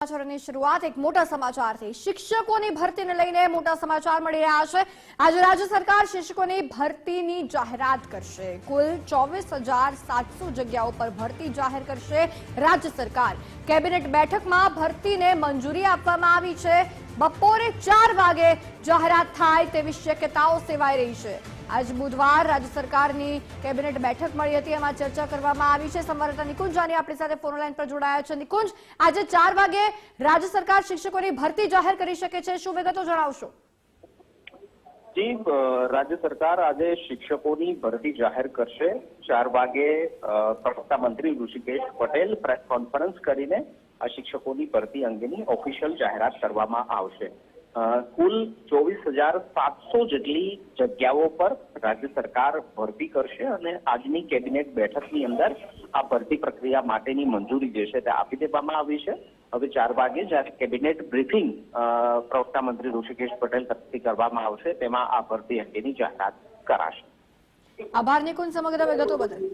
સમાચારોની શરૂઆત એક મોટા સમાચારથી. શિક્ષકોની ભરતીને લઈને મોટા સમાચાર મળી રહ્યા છે. આજે રાજ્ય સરકાર શિક્ષકોની ભરતીની જાહેરાત કરશે. કુલ ચોવીસ હજાર સાતસો જગ્યાઓ પર ભરતી જાહેર કરશે રાજ્ય સરકાર. કેબિનેટ બેઠકમાં ભરતીને મંજૂરી આપવામાં આવી છે. બપોરે ચાર વાગે જાહેરાત થાય તેવી શક્યતાઓ સેવાઈ રહી છે. આજ બુધવાર રાજ્ય સરકારની કેબિનેટ બેઠક મળી હતી. એમાં ચર્ચા કરવામાં આવી છે. સંવાદદાતા નિકુંજ જાની આપણી સાથે ફોન લાઈન પર જોડાયા છે. નિકુંજ, આજે ચાર વાગે રાજ્ય સરકાર શિક્ષકોની ભરતી જાહેર કરી શકે છે. શું વિગતો જણાવશો? જી રાજ્ય સરકાર આજે શિક્ષકોની ભરતી જાહેર કરશે. ચાર વાગે પ્રવક્તા મંત્રી ઋષિકેશ પટેલ પ્રેસ કોન્ફરન્સ કરીને આ શિક્ષકોની ભરતી અંગેની ઓફિશિયલ જાહેરાત કરવામાં આવશે. કુલ ચોવીસ હજાર સાતસો જેટલી જગ્યાઓ પર રાજ્ય સરકાર ભરતી કરશે અને આજની કેબિનેટ બેઠકની અંદર આ ભરતી પ્રક્રિયા માટેની મંજૂરી જે છે તે આપી દેવામાં આવી છે. હવે ચાર વાગે જ્યારે કેબિનેટ બ્રીફિંગ પ્રવક્તા મંત્રી ઋષિકેશ પટેલ તરફથી કરવામાં આવશે, તેમાં આ ભરતી અંગેની જાહેરાત કરાશે. આભાર નિકુંજ સમગ્ર વિગતો બદલ.